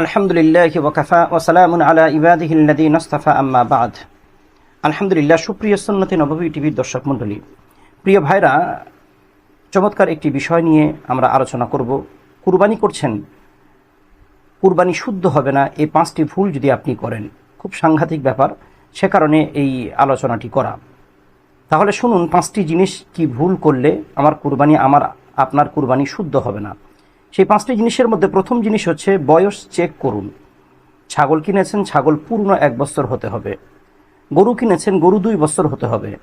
আলহামদুলিল্লাহ ওকাফা ওসালামুন আলা ইবাদিহিল্লাদিন আস্তাফা আম্মা বাদ। আলহামদুলিল্লাহ, সুপ্রিয় সন্নতি নবী টিভির দর্শক মণ্ডলী, প্রিয় ভাইরা, চমৎকার একটি বিষয় নিয়ে আমরা আলোচনা করব। কুরবানি করছেন, কুরবানি শুদ্ধ হবে না, এই পাঁচটি ভুল যদি আপনি করেন, খুব সাংঘাতিক ব্যাপার, সে কারণে এই আলোচনাটি করা। তাহলে শুনুন, পাঁচটি জিনিস কি ভুল করলে আমার কুরবানি, আমার, আপনার কুরবানি শুদ্ধ হবে না। সেই পাঁচটি জিনিসের মধ্যে প্রথম জিনিস হচ্ছে বয়স চেক করুন। ছাগল কিনেছেন, ছাগল পূর্ণ এক বছর হতে হবে। গরু কিনেছেন, গরু দুই বছর হতে হবে।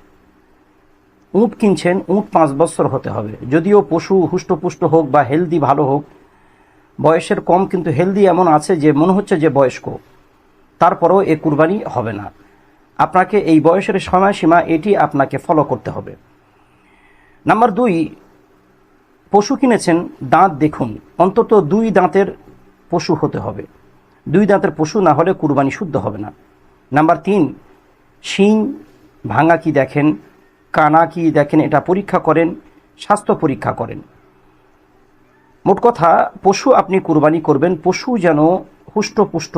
উঁট কিনছেন, উঁট পাঁচ বছর হতে হবে। যদিও পশু হুষ্টপুষ্ট হোক বা হেলদি ভালো হোক, বয়সের কম কিন্তু হেলদি এমন আছে যে মনে হচ্ছে যে বয়স্ক। তারপরও এ কুরবানি হবে না। আপনাকে এই বয়সের সময়সীমা এটি আপনাকে ফলো করতে হবে। নাম্বার দুই পশু কিনেছেন, দাঁত দেখুন। অন্তত দুই দাঁতের পশু হতে হবে। দুই দাঁতের পশু না হলে কুরবানি শুদ্ধ হবে না। নাম্বার তিন, শিং ভাঙা কি দেখেন, কানা কি দেখেন, এটা পরীক্ষা করেন, স্বাস্থ্য পরীক্ষা করেন। মোট কথা, পশু আপনি কুরবানি করবেন, পশু যেন হুষ্টপুষ্ট,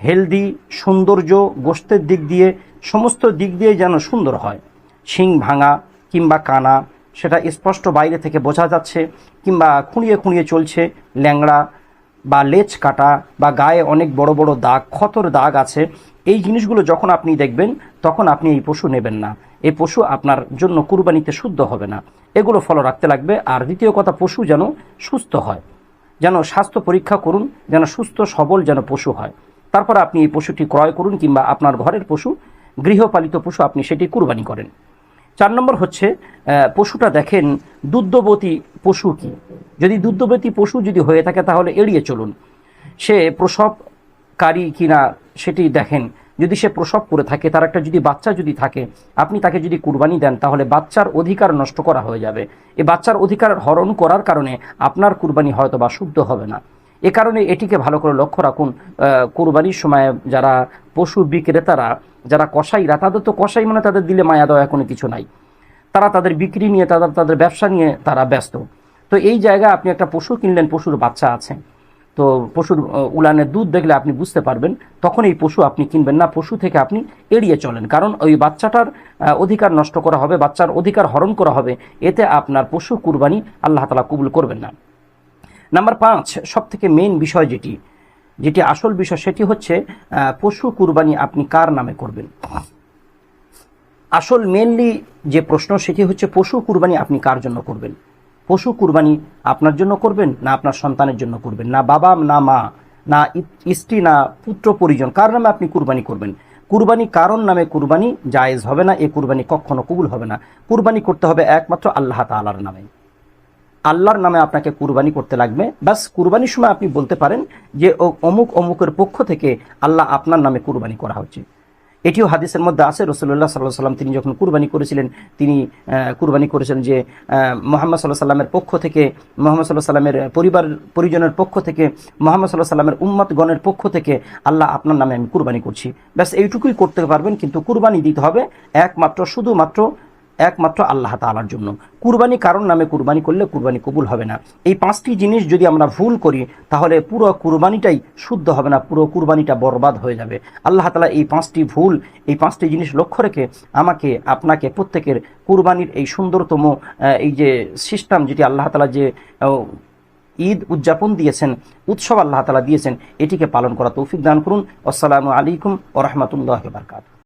হেলদি, সৌন্দর্য, গোষ্ঠের দিক দিয়ে, সমস্ত দিক দিয়ে যেন সুন্দর হয়। শিং ভাঙা কিংবা কানা সেটা স্পষ্ট বাইরে থেকে বোঝা যাচ্ছে কিংবা খুঁড়িয়ে খুঁড়িয়ে চলছে ল্যাংড়া বা লেজ কাটা বা গায়ে অনেক বড় বড় দাগ, ক্ষতর দাগ আছে। এই জিনিসগুলো যখন আপনি দেখবেন, তখন আপনি এই পশু নেবেন না। এই পশু আপনার জন্য কুরবানিতে শুদ্ধ হবে না। এগুলো ফলো রাখতে লাগবে। আর দ্বিতীয় কথা, পশু যেন সুস্থ হয়। যেন স্বাস্থ্য পরীক্ষা করুন, যেন সুস্থ, সবল যেন পশু হয়। তারপর আপনি এই পশুটি ক্রয় করুন কিংবা আপনার ঘরের পশু, গৃহপালিত পশু আপনি সেটি কুরবানি করেন। চার নম্বর হচ্ছে পশুটা দেখেন দুগ্ধবতী পশু কি? যদি দুগ্ধবতী পশু যদি হয়ে থাকে তাহলে এড়িয়ে চলুন। সে প্রসবকারী কিনা সেটি দেখেন। যদি সে প্রসব করে থাকে, তার একটা যদি বাচ্চা যদি থাকে, আপনি তাকে যদি কুরবানি দেন, তাহলে বাচ্চার অধিকার নষ্ট করা হয়ে যাবে। এ বাচ্চার অধিকার হরণ করার কারণে আপনার কুরবানি হয়তো বা শুদ্ধ হবে না। এ কারণে এটিকে ভালো করে লক্ষ্য রাখুন। কুরবানির সময় যারা পশু বিক্রেতারা যারা কসাইরা, তাদের তো কসাই মানে তাদের দিলে মায়া দেওয়া কোনো কিছু নাই। তারা তাদের বিক্রি নিয়ে তাদের তাদের ব্যবসা নিয়ে তারা ব্যস্ত। তো এই জায়গায় আপনি একটা পশু কিনলেন, পশুর বাচ্চা আছে। তো পশুর উলানের দুধ দেখলে আপনি বুঝতে পারবেন, তখন এই পশু আপনি কিনবেন না, পশু থেকে আপনি এড়িয়ে চলেন। কারণ ওই বাচ্চাটার অধিকার নষ্ট করা হবে, বাচ্চার অধিকার হরণ করা হবে, এতে আপনার পশু কুরবানি আল্লাহ তালা কবুল করবেন না। নাম্বার পাঁচ সব থেকে মেইন বিষয় যেটি যেটি আসল বিষয় সেটি হচ্ছে পশু কুরবানি আপনি কার নামে করবেন? আসল মেনলি যে প্রশ্ন সেটি হচ্ছে, পশু কুরবানি আপনি কার জন্য করবেন? পশু কুরবানি আপনার জন্য করবেন না আপনার সন্তানের জন্য করবেন? না বাবা, না মা, না স্ত্রী, না পুত্র, পরিজন, কার নামে আপনি কুরবানি করবেন? কুরবানি কারণ নামে কুরবানি জায়েজ হবে না, এ কুরবানি কখনো কবুল হবে না। কুরবানি করতে হবে একমাত্র আল্লাহ তাআলার নামে। আল্লাহর নামে আপনাকে কুরবানি করতে লাগবে। বাস কুরবানির সময় আপনি বলতে পারেন যে অমুক অমুকের পক্ষ থেকে আল্লাহ আপনার নামে কুরবানি করা হচ্ছে এটিও হাদিসের মধ্যে আছে রসুল্লাহ সাল্লাহ সাল্লাম তিনি যখন কুরবানি করেছিলেন, তিনি কুরবানি করেছিলেন যে মোহাম্মদ সাল্লাহ সাল্লামের পক্ষ থেকে, মোহাম্মদ সাল্লাহ সাল্লামের পরিবার, পরিজনের পক্ষ থেকে, মোহাম্মদ সাল্লাহ সাল্লামের উম্মত গণের পক্ষ থেকে আল্লাহ আপনার নামে আমি কুরবানি করছি। ব্যাস, এইটুকুই করতে পারবেন, কিন্তু কুরবানি দিতে হবে। একমাত্র, শুধুমাত্র একমাত্র আল্লাহ তালার জন্য। কুরবানি কারণ নামে কুরবানি করলে কুরবানি কবুল হবে না। এই পাঁচটি জিনিস যদি আমরা ভুল করি, তাহলে পুরো কুরবানিটাই শুদ্ধ হবে না, পুরো কুরবানিটা বরবাদ হয়ে যাবে। আল্লাহ তালা এই পাঁচটি ভুল, এই পাঁচটি জিনিস লক্ষ্য রেখে আমাকে, আপনাকে প্রত্যেকের কুরবানির এই সুন্দরতম এই যে সিস্টেম যেটি আল্লাহ তালা যে ঈদ উদযাপন দিয়েছেন, উৎসব আল্লাহ তালা দিয়েছেন, এটিকে পালন করা তৌফিক দান করুন। আসসালামু আলাইকুম ও রহমতুল্লাহ বারকাত